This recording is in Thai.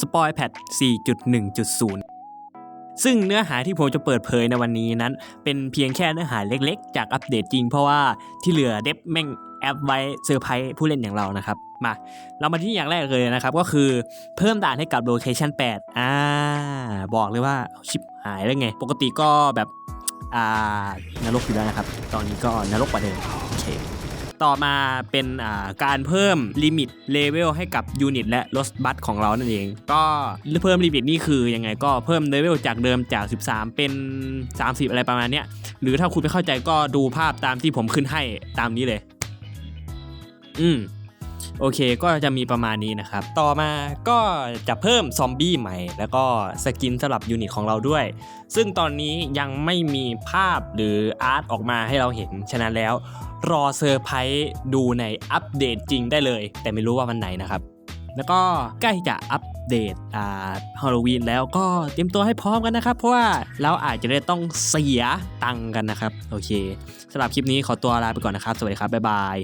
สปอยแพท4.1.0 ซึ่งเนื้อหาที่ผมจะเปิดเผยในวันนี้นั้น เป็นเพียงแค่เนื้อหาเล็กๆ จากอัปเดตจริงเพราะว่าที่เหลือเดฟแม่งแอปไว้เซอร์ไพรส์ผู้เล่นอย่างเรานะครับ มาเรามาที่อย่างแรกเลยนะครับ ก็คือเพิ่มด่านให้กับโลเคชัน8อ่าบอกเลยว่าชิบหายแล้วไง ปกติก็แบบอ่านรกอยู่แล้วนะครับ ตอนนี้ก็นรกกว่าเดิมโอเค ต่อมาเป็นการเพิ่มลิมิตเลเวลให้กับยูนิตและรถบัสของเรานั่นเอง ก็เพิ่มลิมิตนี่คือยังไงก็เพิ่มเลเวลจากเดิมจาก 13 เป็น 30 อะไรประมาณเนี้ยหรือถ้าคุณไม่เข้าใจก็ดูภาพตามที่ผมขึ้นให้ตามนี้เลย อืม โอเคก็จะมีประมาณนี้นะครับ ต่อมาก็จะเพิ่มซอมบี้ใหม่ แล้วก็สกินสำหรับยูนิตของเราด้วย ซึ่งตอนนี้ยังไม่มีภาพหรืออาร์ตออกมาให้เราเห็น ฉะนั้นแล้วรอเซอร์ไพรส์ดูในอัปเดตจริงได้เลย แต่ไม่รู้ว่าวันไหนนะครับ แล้วก็ใกล้จะอัปเดตอ่าฮาโลวีนแล้วก็เตรียมตัวให้พร้อมกันนะครับ เพราะว่าเราอาจจะได้ต้องเสียตังกันนะครับ โอเคสำหรับคลิปนี้ขอตัวลาไปก่อนนะครับ สวัสดีครับ บ๊ายบาย